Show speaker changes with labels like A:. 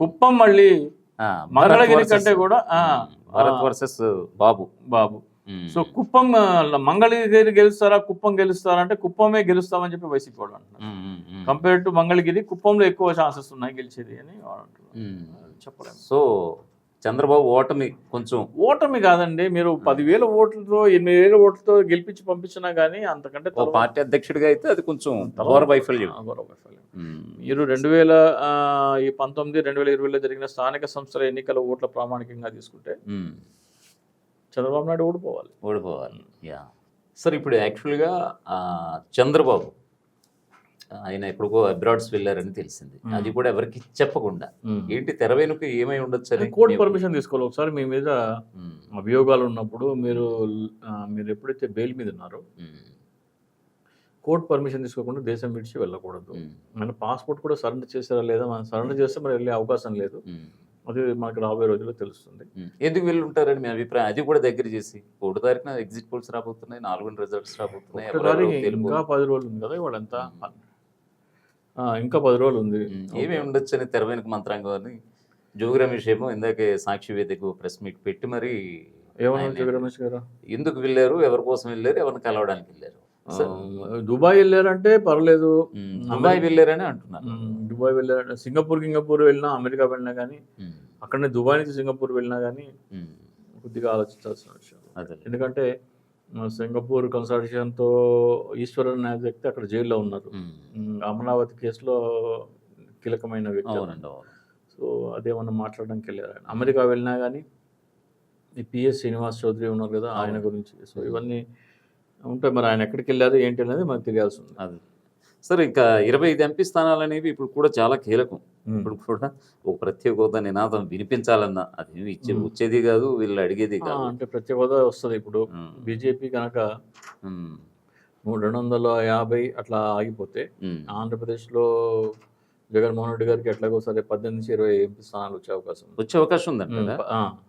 A: కుప్పం మళ్ళీ మంగళగిరి కంటే కూడా
B: భరత్ వర్సెస్ బాబు
A: బాబు. సో కుప్పం మంగళగిరి గెలుస్తారా కుప్పం గెలుస్తారా అంటే కుప్పమే గెలుస్తామని చెప్పి వైసీపీ వాళ్ళు అంటున్నారు. కంపేర్ టు మంగళగిరి కుప్పంలో ఎక్కువ ఛాన్సెస్ ఉన్నాయి గెలిచేది అని వాళ్ళు అంటున్నారు. చెప్పలేము
B: సో చంద్రబాబు ఓటమి కొంచెం
A: ఓటమి కాదండి. మీరు పదివేల ఓట్లతో ఎనిమిది వేల ఓట్లతో గెలిపించి పంపించినా కానీ అంతకంటే
B: పార్టీ అధ్యక్షుడిగా అయితే అది కొంచెం ఘోర వైఫల్యం.
A: గౌరవ వైఫల్యం. మీరు రెండు వేల ఈ పంతొమ్మిది రెండు వేల ఇరవైలో జరిగిన స్థానిక సంస్థల ఎన్నికల ఓట్ల ప్రామాణికంగా తీసుకుంటే. చంద్రబాబు నాయుడు ఓడిపోవాలి.
B: ఓడిపోవాలి. యా. సార్ ఇప్పుడు యాక్చువల్గా చంద్రబాబు ఆయన ఎప్పుడుకో అబ్రాడ్స్ వెళ్ళారని తెలిసింది. అది కూడా ఎవరికి చెప్పకుండా. ఏంటి తెర వెనుక ఏమై ఉండొచ్చు అని
A: కోర్టు పర్మిషన్ తీసుకోవాలి. ఒకసారి మీ మీద. అభియోగాలు ఉన్నప్పుడు మీరు మీరు ఎప్పుడైతే బెయిల్ మీద ఉన్నారో. కోర్టు పర్మిషన్ తీసుకోకుండా దేశం విడిచి వెళ్ళకూడదు. మన పాస్పోర్ట్ కూడా సరెండర్ చేశారా లేదా? మనం సరెండర్ చేస్తే మరి వెళ్ళే అవకాశం లేదు. అది మనకి రాబోయే రోజుల్లో తెలుస్తుంది.
B: ఎందుకు వెళ్ళి ఉంటారని మీ అభిప్రాయం? అది కూడా దగ్గర చేసి ఒకటో తారీఖున ఎగ్జిట్ పోల్స్ రాబోతున్నాయి నాలుగు రిజల్ట్స్ రాబోతున్నాయి
A: ఇంకా పది రోజులు ఉంది కదా ఇవాళంతా. ఇంకా పది రోజులు ఉంది
B: మ్మ్. ఏమేమి ఉండొచ్చు అని తెర వెనుక మంత్రాంగం అని జోగి రమేష్ ఏమో ఇందాకే సాక్షి వేదిక ప్రెస్ మీట్ పెట్టి మరి
A: రమేష్ గారు?
B: ఎందుకు వెళ్ళారు? ఎవరి కోసం వెళ్ళారు? ఎవరిని కలవడానికి వెళ్ళారు?
A: దుబాయ్ వెళ్ళారంటే పర్లేదు.
B: దుబాయ్ వెళ్ళారని అంటున్నారు.
A: దుబాయ్ వెళ్ళారంటే సింగపూర్ గింగపూర్ వెళ్ళినా అమెరికా వెళ్ళినా కానీ. అక్కడనే దుబాయ్ నుంచి సింగపూర్ వెళ్ళినా కానీ. కొద్దిగా ఆలోచించాల్సిన విషయం.
B: అదే.
A: ఎందుకంటే సింగపూర్ కన్సల్టేషన్తో ఈశ్వరన్ అనే వ్యక్తి అక్కడ జైల్లో ఉన్నారు. అమరావతి కేసులో కీలకమైన వ్యక్తి సో అదేమన్నా మాట్లాడడానికి వెళ్ళారు ఆయన. అమెరికా వెళ్ళినా కానీ ఈ పిఎస్ శ్రీనివాస్ చౌదరి ఉన్నారు కదా ఆయన గురించి. సో ఇవన్నీ ఉంటాయి. మరి ఆయన ఎక్కడికి వెళ్ళారు ఏంటి అనేది మనకు తెలియాల్సి ఉంది.
B: అది. సరే ఇంకా ఇరవై ఐదు ఎంపీ స్థానాలు అనేవి ఇప్పుడు కూడా చాలా కీలకం. ఇప్పుడు కూడా ఒక ప్రత్యేక హోదా నినాదం వినిపించాలన్న అది ఇచ్చే. వచ్చేది కాదు వీళ్ళు అడిగేది కాదు
A: అంటే ప్రత్యేక హోదా వస్తుంది ఇప్పుడు. బీజేపీ కనుక రెండు వందల యాభై అట్లా ఆగిపోతే. ఆంధ్రప్రదేశ్లో జగన్మోహన్ రెడ్డి గారికి ఎట్లాగో సరే పద్దెనిమిది నుంచి ఇరవై ఎంపీ స్థానాలు వచ్చే అవకాశం
B: వచ్చే అవకాశం
A: ఆ,